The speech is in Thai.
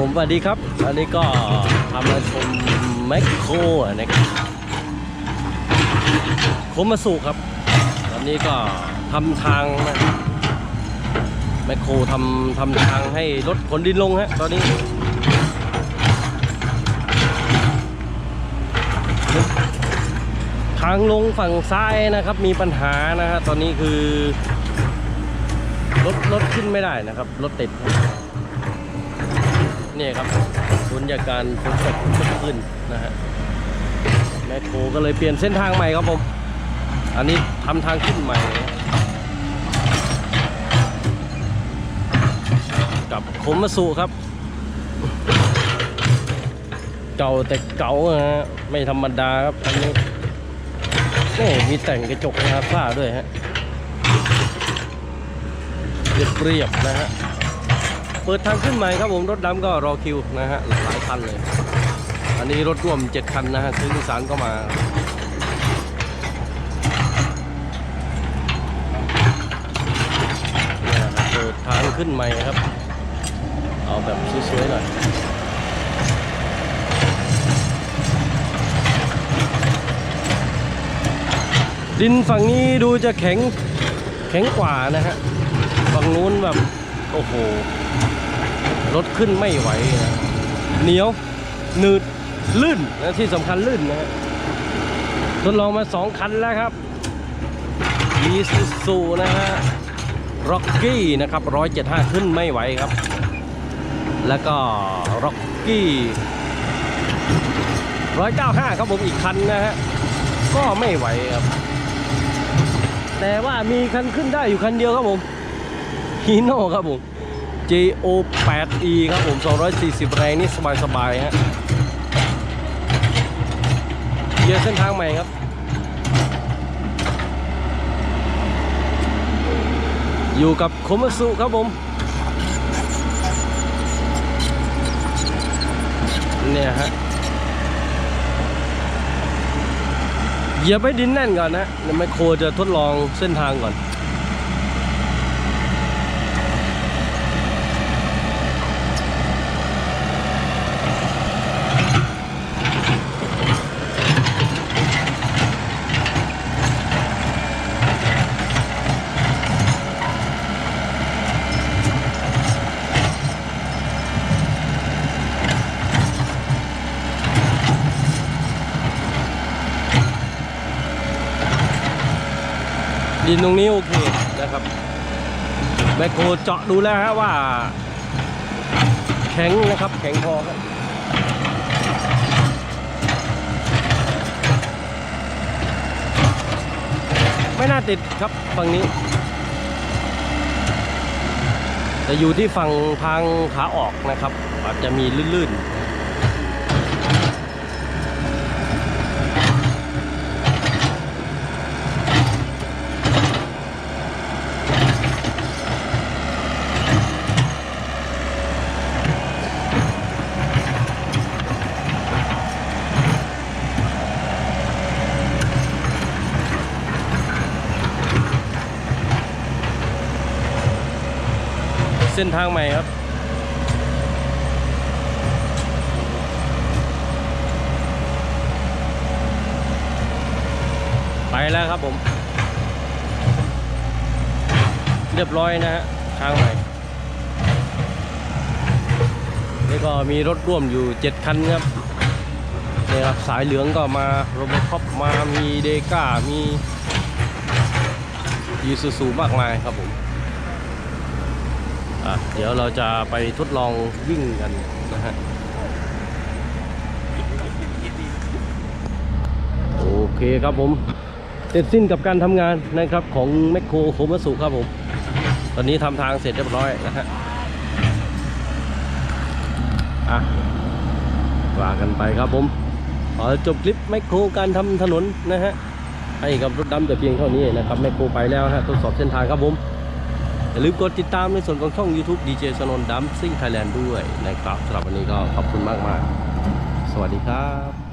ผมสวัสดีครับอันนี้ก็ทำมาชมแมคโครนะครับโคมาสุครับตอนนี้ก็ทำทางนะแมคโครทำทำทางให้รถขนดินลงฮะตอนนี้ทางลงฝั่งซ้ายนะครับมีปัญหานะฮะตอนนี้คือรถรถขึ้นไม่ได้นะครับรถติด ครับนี่ยครับบรรยากาศฝนตกขึ้นนะฮะแมคโครก็เลยเปลี่ยนเส้นทางใหม่ครับผม อันนี้ทำทางขึ้นใหม่กับโคมาสุครับ เก่าแต่เก่าฮะไม่ธรรมดาครับอันนี้นี่มีแต่งกระจกนาซ่าด้วยฮะเรียบเรียบนะฮะ เปิดทางขึ้นใหม่ครับผมรถดำก็รอคิวนะฮะหลายคันเลย อันนี้รถร่วม 7 คันนะฮะซื้อนิสานก็มาเนี่ยเปิดทางขึ้นใหม่ครับ เอาแบบสวยๆหน่อยดินฝั่งนี้ดูจะแข็งแข็งกว่านะฮะฝั่งนู้นแบบ โอ้โห รถขึ้นไม่ไหวนะเหนียวหนืดลื่นและที่สำคัญลื่นนะฮะทดลองมาสองคันแล้วครับมีซูซูนะฮะร็อกกี้นะครับร้อยเจ็ดห้าขึ้นไม่ไหวครับ แล้วก็ร็อกกี้ร้อยเก้าห้าครับผมอีกคันนะฮะ ก็ไม่ไหวครับ แต่ว่ามีคันขึ้นได้อยู่คันเดียวครับผม ฮีโน่ครับผม JO 8E ครับผม 240 แรงนี่สบายๆฮะเยียร์เส้นทางใหม่ครับอยู่กับโคมาสุครับผม เนี่ยฮะเหยียบให้ดินแน่นก่อนนะเดี๋ยวไมโครจะทดลองเส้นทางก่อน ดินตรงนี้โอเคนะครับแมคโคเจาะดูแล้วฮะว่า แข็งนะครับ แข็งพอครับไม่น่าติดครับฝั่งนี้ แต่อยู่ที่ฝั่งทางขาออกนะครับ อาจจะมีลื่นๆ เส้นทางใหม่ครับไปแล้วครับผม เรียบร้อยนะฮะทางใหม่นี่ก็มีรถร่วมอยู่ 7 คันครับนี่ครับสายเหลืองก็มาโรบคอปมามีเดก้ามียูซูซูมากมายครับผม อะเดี๋ยวเราจะไปทดลองวิ่งกันนะฮะโอเคครับผม เสร็จสิ้นกับการทำงานนะครับของแมคโครโคมัสุครับผม ตอนนี้ทำทางเสร็จเรียบร้อยนะฮะอะว่ากันไปครับผมขอจบคลิปแมคโครการทำถนนนะฮะให้กับรถดำแต่เพียงเท่านี้นะครับแมคโครไปแล้วฮะทดสอบเส้นทางครับผม อย่าลืมกดติดตามในส่วนของช่อง YouTube DJ สนนดัมซิ่งไทยแลนด์ด้วยนะครับสำหรับวันนี้ก็ขอบคุณมาก ๆ สวัสดีครับ